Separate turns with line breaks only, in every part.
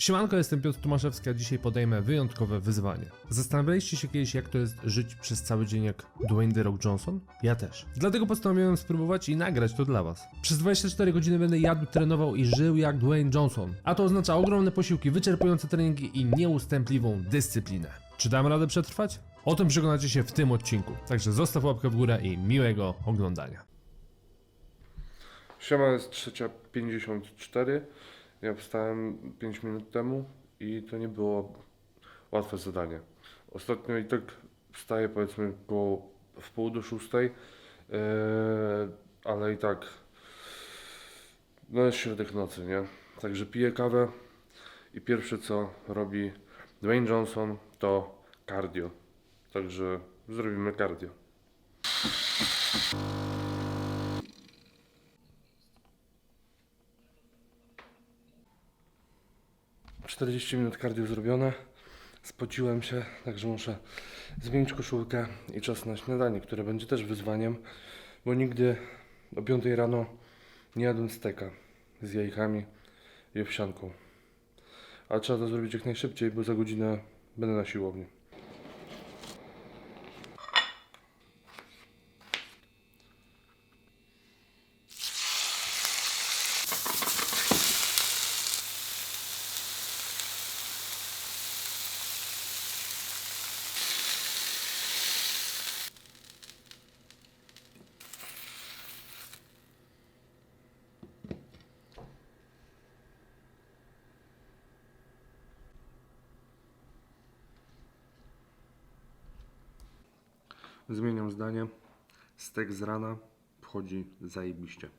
Siemanko, jestem Piotr Tomaszewski, a dzisiaj podejmę wyjątkowe wyzwanie. Zastanawialiście się kiedyś, jak to jest żyć przez cały dzień jak Dwayne The Rock Johnson? Ja też. Dlatego postanowiłem spróbować i nagrać to dla was. Przez 24 godziny będę jadł, trenował i żył jak Dwayne Johnson. A to oznacza ogromne posiłki, wyczerpujące treningi i nieustępliwą dyscyplinę. Czy dam radę przetrwać? O tym przekonacie się w tym odcinku. Także zostaw łapkę w górę i miłego oglądania.
Siema, jest 3.54. Ja wstałem 5 minut temu i to nie było łatwe zadanie. Ostatnio i tak wstaję powiedzmy koło w pół do szóstej, yy, ale i tak no jest środek nocy, nie? Także piję kawę i pierwsze co robi Dwayne Johnson to cardio. Także zrobimy cardio. 40 minut cardio zrobione. Spociłem się, także muszę zmienić koszulkę i czas na śniadanie, które będzie też wyzwaniem, bo nigdy o 5 rano nie jadłem steka z jajkami i owsianką. Ale trzeba to zrobić jak najszybciej, bo za godzinę będę na siłowni. Zmieniam zdanie. Stek z rana wchodzi zajebiście.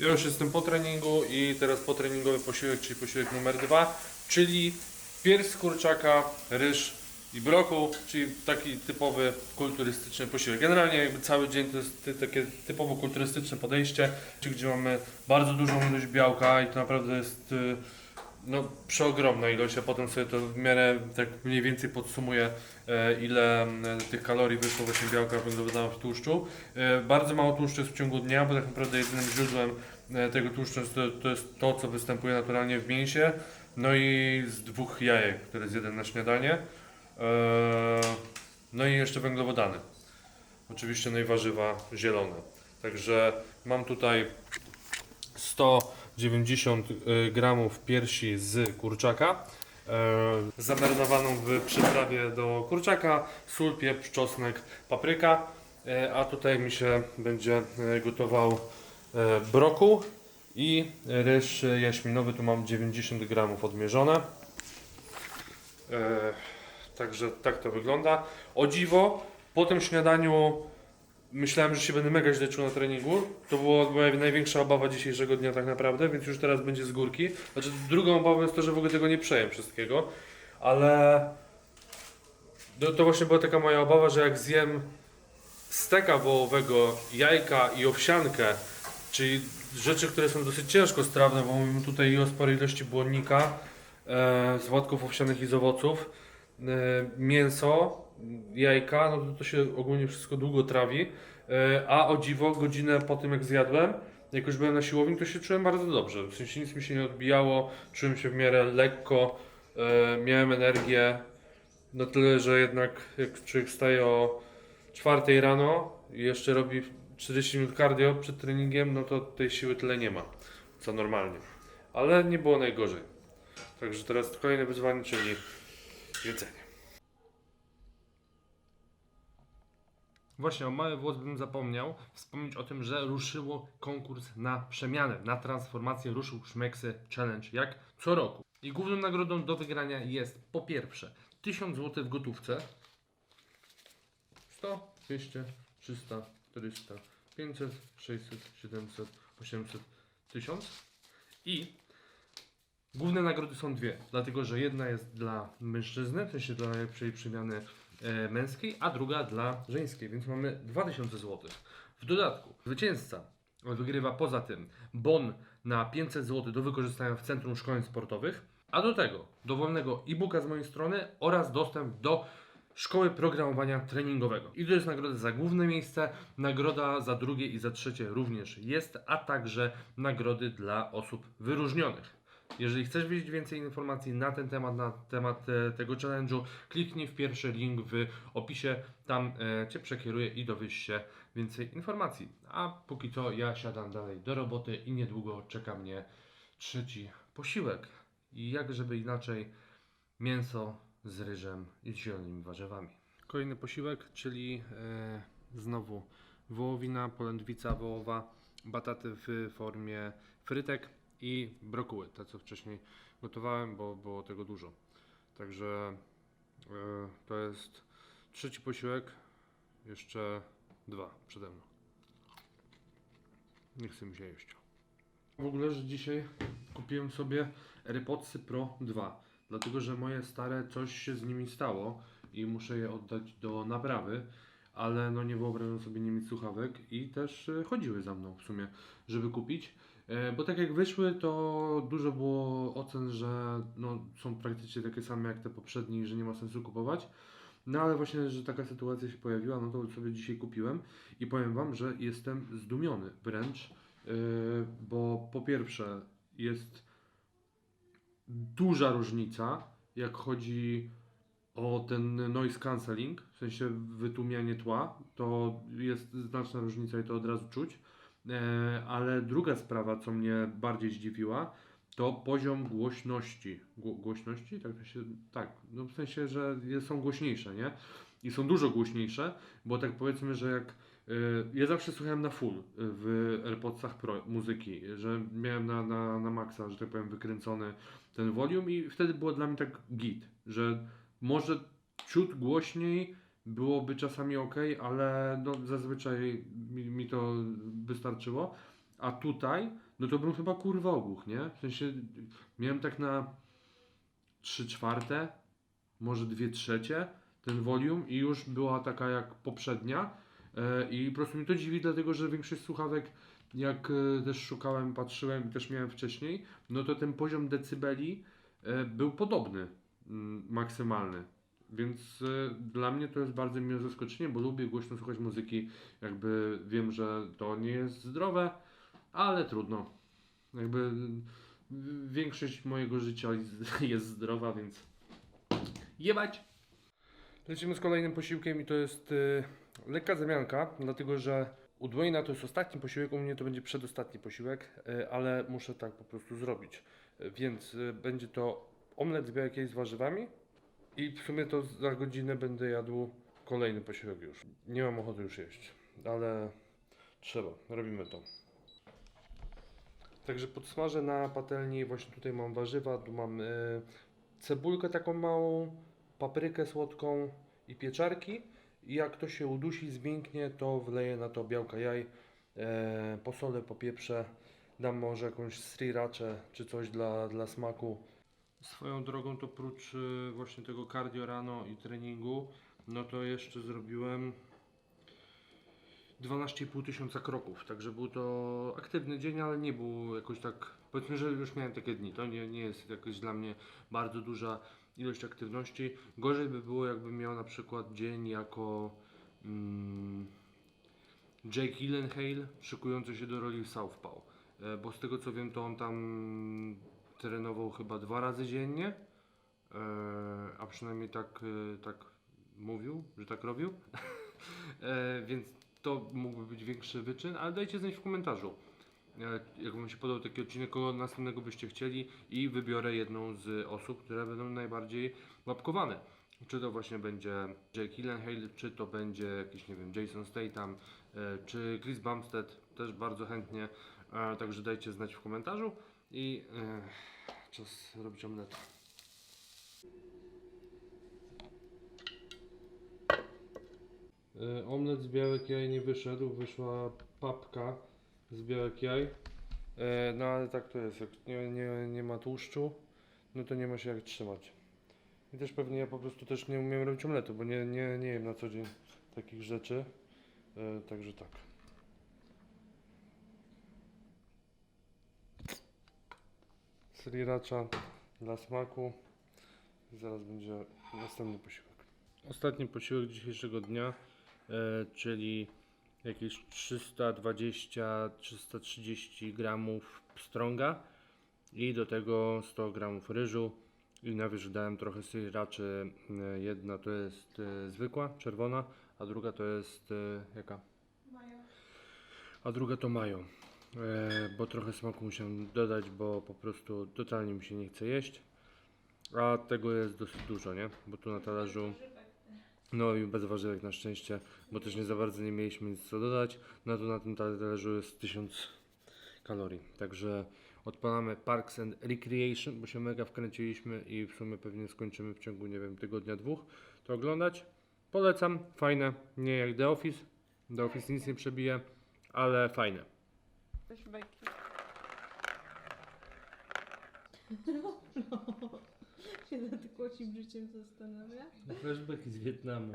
Ja już jestem po treningu i teraz potreningowy posiłek, czyli posiłek numer dwa, czyli pierś kurczaka, ryż i brokuł, czyli taki typowy kulturystyczny posiłek. Generalnie jakby cały dzień to jest takie typowo kulturystyczne podejście, gdzie mamy bardzo dużą ilość białka i to naprawdę jest y, no, przeogromna ilość, a potem sobie to w miarę tak mniej więcej podsumuję, e, ile tych kalorii wyszło właśnie białka węglowodana w tłuszczu. E, bardzo mało tłuszczu jest w ciągu dnia, bo tak naprawdę jedynym źródłem e, tego tłuszczu to, to jest to, co występuje naturalnie w mięsie, no i z dwóch jajek, które zjadłem na śniadanie, no i jeszcze węglowodany. Oczywiście no i warzywa zielone. Także mam tutaj 100 90 e, gramów piersi z kurczaka e, zamerynowaną w przyprawie do kurczaka, sól, pieprz, czosnek, papryka, e, a tutaj mi się będzie gotował brokuł i ryż jaśminowy, tu mam 90 gramów odmierzone. Także tak to wygląda. O dziwo, po tym śniadaniu myślałem, że się będę mega źle czuł na treningu. To była moja największa obawa dzisiejszego dnia tak naprawdę, więc już teraz będzie z górki. Znaczy drugą obawą jest to, że w ogóle tego nie przejem wszystkiego, ale to, to właśnie była taka moja obawa, że jak zjem steka wołowego, jajka i owsiankę, czyli rzeczy, które są dosyć ciężko strawne, bo mówimy tutaj i o sporej ilości błonnika, e, z łatków owsianych i z owoców, e, mięso, jajka, no to, to się ogólnie wszystko długo trawi, e, a o dziwo godzinę po tym jak zjadłem, jak już byłem na siłowni, to się czułem bardzo dobrze, w sensie nic mi się nie odbijało, czułem się w miarę lekko, e, miałem energię, na tyle, że jednak jak człowiek wstaje o 4 rano i jeszcze robi 40 minut cardio przed treningiem, no to tej siły tyle nie ma, co normalnie. Ale nie było najgorzej. Także teraz kolejne wyzwanie, czyli jedzenie. Właśnie, o mały włos bym zapomniał. Wspomnieć o tym, że ruszyło konkurs na przemianę, na transformację ruszył Szmeksy Challenge, jak co roku. I główną nagrodą do wygrania jest po pierwsze 1000 zł w gotówce, 100, 200, 300, 400, 500, 600, 700, 800, 1000 i główne nagrody są dwie, dlatego że jedna jest dla mężczyzny, w sensie dla najlepszej przemiany męskiej, a druga dla żeńskiej, więc mamy 2000 zł. W dodatku zwycięzca wygrywa poza tym bon na 500 zł do wykorzystania w Centrum Szkoleń Sportowych, a do tego dowolnego e-booka z mojej strony oraz dostęp do Szkoły Programowania Treningowego. I to jest nagroda za główne miejsce, nagroda za drugie i za trzecie również jest, a także nagrody dla osób wyróżnionych. Jeżeli chcesz wiedzieć więcej informacji na ten temat, na temat e, tego challenge'u, kliknij w pierwszy link w opisie, tam e, Cię przekieruję i dowiesz się więcej informacji. A póki co ja siadam dalej do roboty i niedługo czeka mnie trzeci posiłek. I jak żeby inaczej, mięso z ryżem i zielonymi warzywami. Kolejny posiłek, czyli e, znowu wołowina, polędwica wołowa, bataty w formie frytek i brokuły, te co wcześniej gotowałem, bo było tego dużo. Także e, to jest trzeci posiłek, jeszcze dwa przede mną. Nie chcę mi się jeść. W ogóle, że dzisiaj kupiłem sobie AirPodsy Pro 2, dlatego że moje stare coś się z nimi stało i muszę je oddać do naprawy, ale no nie wyobrażam sobie nie mieć słuchawek i też e, chodziły za mną w sumie, żeby kupić. E, Bo tak jak wyszły, to dużo było ocen, że no, są praktycznie takie same jak te poprzednie że nie ma sensu kupować. No ale właśnie, że taka sytuacja się pojawiła, no to sobie dzisiaj kupiłem i powiem Wam, że jestem zdumiony wręcz, yy, bo po pierwsze jest duża różnica, jak chodzi o ten noise cancelling, w sensie wytłumianie tła, to jest znaczna różnica i to od razu czuć. E, ale druga sprawa, co mnie bardziej zdziwiła, to poziom głośności. Gło, głośności? Tak, się, tak, no w sensie, że są głośniejsze, nie? I są dużo głośniejsze, bo tak powiedzmy, że jak y, ja zawsze słuchałem na full y, w AirPodsach Pro muzyki, że miałem na, na, na maksa, że tak powiem, wykręcony ten volume i wtedy było dla mnie tak git, że może ciut głośniej byłoby czasami ok, ale no, zazwyczaj mi, mi to wystarczyło. A tutaj, no to bym chyba kurwa ogłuch, nie? W sensie miałem tak na 3 czwarte, może 2 trzecie ten volume i już była taka jak poprzednia. E, I po prostu mi to dziwi, dlatego że większość słuchawek, jak e, też szukałem, patrzyłem też miałem wcześniej, no to ten poziom decybeli e, był podobny, mm, maksymalny. Więc e, dla mnie to jest bardzo miłe zaskoczenie, bo lubię głośno słuchać muzyki. Jakby wiem, że to nie jest zdrowe, ale trudno. Jakby y, większość mojego życia jest- zdrowa, więc jebać. Lecimy z kolejnym posiłkiem i to jest y, lekka zamianka, dlatego że u Dwayna to jest ostatni posiłek, u mnie to będzie przedostatni posiłek, y, ale muszę tak po prostu zrobić. Y, więc y, będzie to omlet z białek jaj z warzywami i w sumie to za godzinę będę jadł kolejny posiłek już. Nie mam ochoty już jeść, ale trzeba, robimy to. Także podsmażę na patelni, właśnie tutaj mam warzywa, tu mam e, cebulkę taką małą, paprykę słodką i pieczarki. I jak to się udusi, zmięknie, to wleję na to białka jaj, e, posolę, popieprzę, dam może jakąś sriraczę czy coś dla, dla smaku. Swoją drogą to prócz e, właśnie tego cardio rano i treningu, no to jeszcze zrobiłem 12,5 tysiąca kroków, także był to aktywny dzień, ale nie był jakoś tak, powiedzmy, że już miałem takie dni, to nie, nie jest jakoś dla mnie bardzo duża ilość aktywności. Gorzej by było jakbym miał na przykład dzień jako mm, Jake Gyllenhaal szykujący się do roli w Southpaw, e, bo z tego co wiem to on tam trenował chyba dwa razy dziennie, e, a przynajmniej tak, e, tak mówił, że tak robił. E, więc to mógłby być większy wyczyn, ale dajcie znać w komentarzu. Jak Wam się podobał taki odcinek, kogo następnego byście chcieli i wybiorę jedną z osób, które będą najbardziej łapkowane. Czy to właśnie będzie Jake Gyllenhaal, czy to będzie jakiś, nie wiem, Jason Statham, czy Chris Bumstead, też bardzo chętnie. Także dajcie znać w komentarzu i e, czas robić omletę. E, Omlet z białek jaj nie wyszedł, wyszła papka z białek jaj. E, no ale tak to jest, jak nie, nie, nie ma tłuszczu, no to nie ma się jak trzymać. I też pewnie ja po prostu też nie umiem robić omletu, bo nie, nie, nie jem na co dzień takich rzeczy. E, także tak. Sriracha dla smaku. I zaraz będzie następny posiłek. Ostatni posiłek dzisiejszego dnia, e, czyli jakieś 320-330 gramów pstrąga i do tego 100 gramów ryżu i na wierzch dałem trochę sriraczy. E, Jedna to jest e, zwykła, czerwona, a druga to jest jaka?
Mają.
A druga to mają. E, bo trochę smaku musiałem dodać, bo po prostu totalnie mi się nie chce jeść. A tego jest dosyć dużo, nie? Bo tu na talerzu. No i bez warzywek na szczęście, bo też nie za bardzo nie mieliśmy nic co dodać. No to na tym talerzu jest 1000 kalorii. Także odpalamy Parks and Recreation, bo się mega wkręciliśmy i w sumie pewnie skończymy w ciągu, nie wiem, tygodnia, dwóch to oglądać. Polecam, fajne, nie jak The Office. The Office nic nie przebije, ale fajne.
Też bajki. się nad kłocim życiem zastanawia.
Flashbacki z Wietnamu.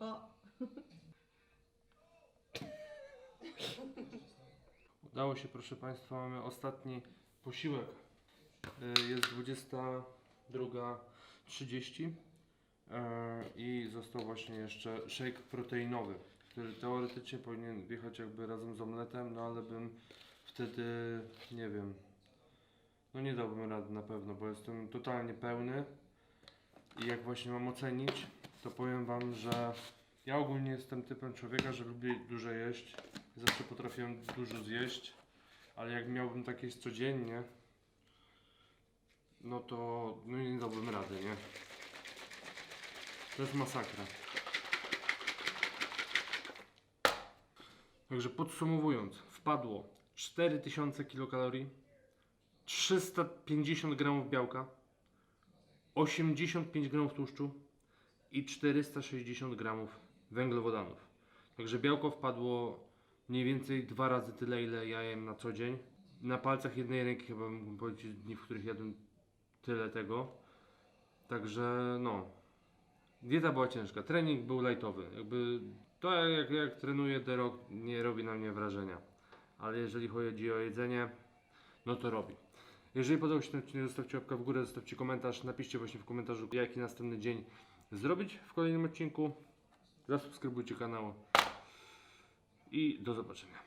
O,
Udało się, proszę Państwa, mamy ostatni posiłek. Y, Jest 22.30 y, i został właśnie jeszcze shake proteinowy, który teoretycznie powinien wjechać jakby razem z omletem, no ale bym wtedy, nie wiem, no nie dałbym rady na pewno, bo jestem totalnie pełny i jak właśnie mam ocenić, to powiem Wam, że ja ogólnie jestem typem człowieka, że lubię dużo jeść. Zawsze potrafiłem dużo zjeść, ale jak miałbym tak jeść codziennie, no to no nie dałbym rady, nie? To jest masakra. Także podsumowując, wpadło 4000 kilokalorii, 350 gramów białka, 85 gramów tłuszczu i 460 gramów węglowodanów. Także białko wpadło mniej więcej dwa razy tyle, ile ja jem na co dzień. Na palcach jednej ręki chyba mógłbym powiedzieć dni, w których jadłem tyle tego. Także no, dieta była ciężka, trening był lightowy. Jakby to jak, jak trenuję The Rock nie robi na mnie wrażenia. Ale jeżeli chodzi o jedzenie, no to robi. Jeżeli podobał się ten odcinek, zostawcie łapkę w górę, zostawcie komentarz, napiszcie właśnie w komentarzu, jaki następny dzień zrobić w kolejnym odcinku. Zasubskrybujcie kanał i do zobaczenia.